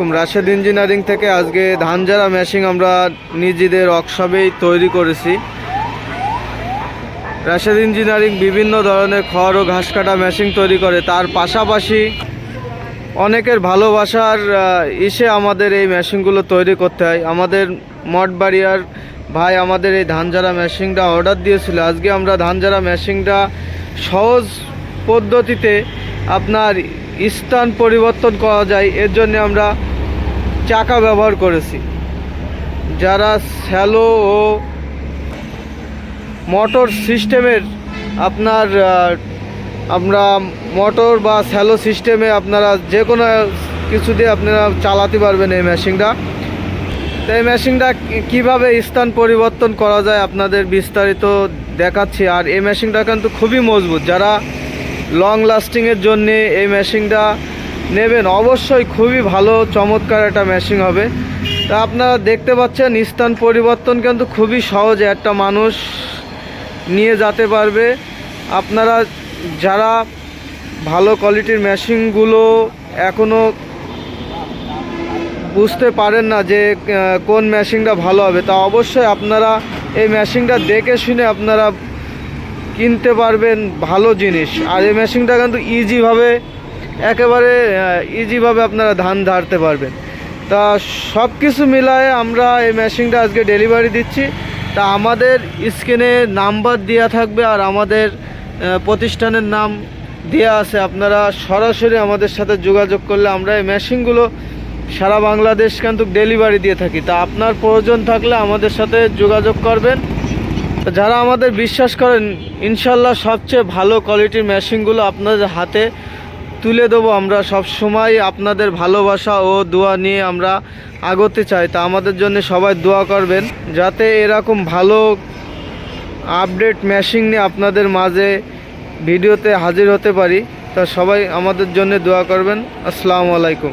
আলাইকুম রাশেদ ইঞ্জিনিয়ারিং থেকে আজকে ধান মেশিন আমরা নিজেদের ওয়ার্কশপেই তৈরি করেছি। রাশেদ ইঞ্জিনিয়ারিং বিভিন্ন ধরনের খড় ও ঘাস কাটা মেশিন তৈরি করে। তার পাশাপাশি অনেকের ভালোবাসার ইসে আমাদের এই মেশিনগুলো তৈরি করতে হয়। আমাদের মঠবাড়িয়ার ভাই আমাদের এই ধান ঝাড়া মেশিনটা অর্ডার দিয়েছিল। আজকে আমরা ধান মেশিনটা সহজ পদ্ধতিতে আপনার স্থান পরিবর্তন করা যায়। এর জন্য আমরা চাকা ব্যবহার করেছি। যারা স্যালো ও মোটর সিস্টেমের আপনার আমরা মোটর বা স্যালো সিস্টেমে আপনারা যে কোনো কিছু দিয়ে আপনারা চালাতে পারবেন এই মেশিনটা। তো এই মেশিনটা কীভাবে স্থান পরিবর্তন করা যায় আপনাদের বিস্তারিত দেখাচ্ছি। আর এই মেশিনটা কিন্তু খুবই মজবুত। যারা লং লাস্টিংয়ের জন্যে এই মেশিনটা নেবেন। অবশ্যই খুবই ভালো, চমৎকার একটা মেশিন হবে। তা আপনারা দেখতে পাচ্ছেন, স্থান পরিবর্তন কিন্তু খুবই সহজে একটা মানুষ নিয়ে যেতে পারবে। আপনারা যারা ভালো কোয়ালিটির মেশিনগুলো এখনও বুঝতে পারেন না যে কোন মেশিনটা ভালো হবে, তা অবশ্যই আপনারা এই মেশিনটা দেখে শুনে আপনারা কিনতে পারবেন ভালো জিনিস। আর এই মেশিনটা কিন্তু ইজিভাবে একেবারে ইজিভাবে আপনারা ধান ধারতে পারবেন। তা সব কিছু মিলায়ে আমরা এই মেশিনটা আজকে ডেলিভারি দিচ্ছি। তা আমাদের স্ক্রিনে নাম্বার দেওয়া থাকবে আর আমাদের প্রতিষ্ঠানের নাম দেওয়া আছে। আপনারা সরাসরি আমাদের সাথে যোগাযোগ করলে আমরা এই মেশিনগুলো সারা বাংলাদেশ কিন্তু ডেলিভারি দিয়ে থাকি। তা আপনার প্রয়োজন থাকলে আমাদের সাথে যোগাযোগ করবেন। যারা আমাদের বিশ্বাস করেন, ইনশাল্লাহ সবচেয়ে ভালো কোয়ালিটির মেশিনগুলো আপনাদের হাতে তুলে দেবো। আমরা সব সময় আপনাদের ভালোবাসা ও দোয়া নিয়ে আমরা আগতে চাই। তা আমাদের জন্য সবাই দোয়া করবেন, যাতে এরকম ভালো আপডেট ম্যাশিং নিয়ে আপনাদের মাঝে ভিডিওতে হাজির হতে পারি। তা সবাই আমাদের জন্য দোয়া করবেন। আসসালামু আলাইকুম।